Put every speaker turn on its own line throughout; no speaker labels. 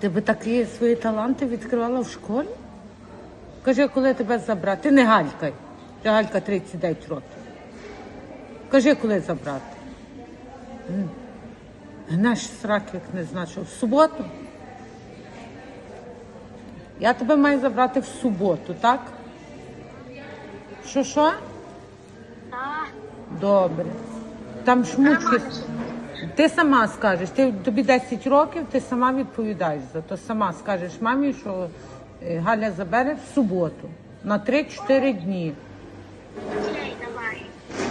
Ти би такі свої таланти відкривала в школі? Кажи, коли тебе забрати? Ти не галькай. Вже галька 39 років. Кажи, коли забрати. Гнеш срак, як не знаю, що в суботу. Я тебе маю забрати в суботу, так? Що що?
Так.
Добре. Там шмучки. Ти сама скажеш, ти, тобі 10 років, ти сама відповідаєш за то. Сама скажеш мамі, що е, Галя забере в суботу на 3-4 дні.
Давай.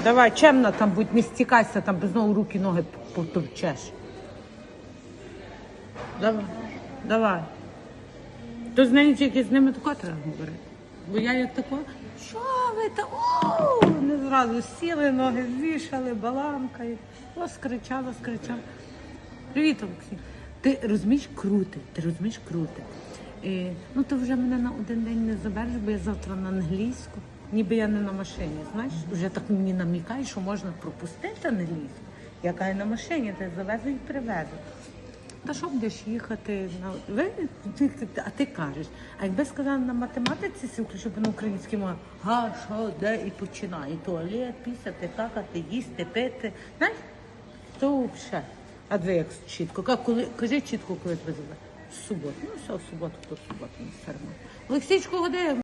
Давай, чемна там будь, не стікайся, там знову руки, ноги потовчеш. Давай, давай. То з нею тільки з ними тако треба говорити. Бо я як тако, що ви та о, не зразу сіли, ноги звішали, баланкають. О, скричала, скричала. Привіт, Олексій. Ти розумієш крути, ти розумієш крути. Е, ну то вже мене на один день не забереш, бо я завтра на англійську. Ніби я не на машині, знаєш, вже так мені намікає, що можна пропустити англійську. Я кажу, на машині ти завезу і привезу. Та що будеш їхати на ви? А ти кажеш, а якби сказала на математиці сі включив на українській мові, га, що, де і починає. Туалет, пісяти, какати, їсти, пити. Знаєш? То взагалі. А ви як чітко? Ка- Коли, кажи чітко, коли тебе забрати. В суботу. Ну все, в суботу, то в суботу, не все одно. Олексійчко, годи.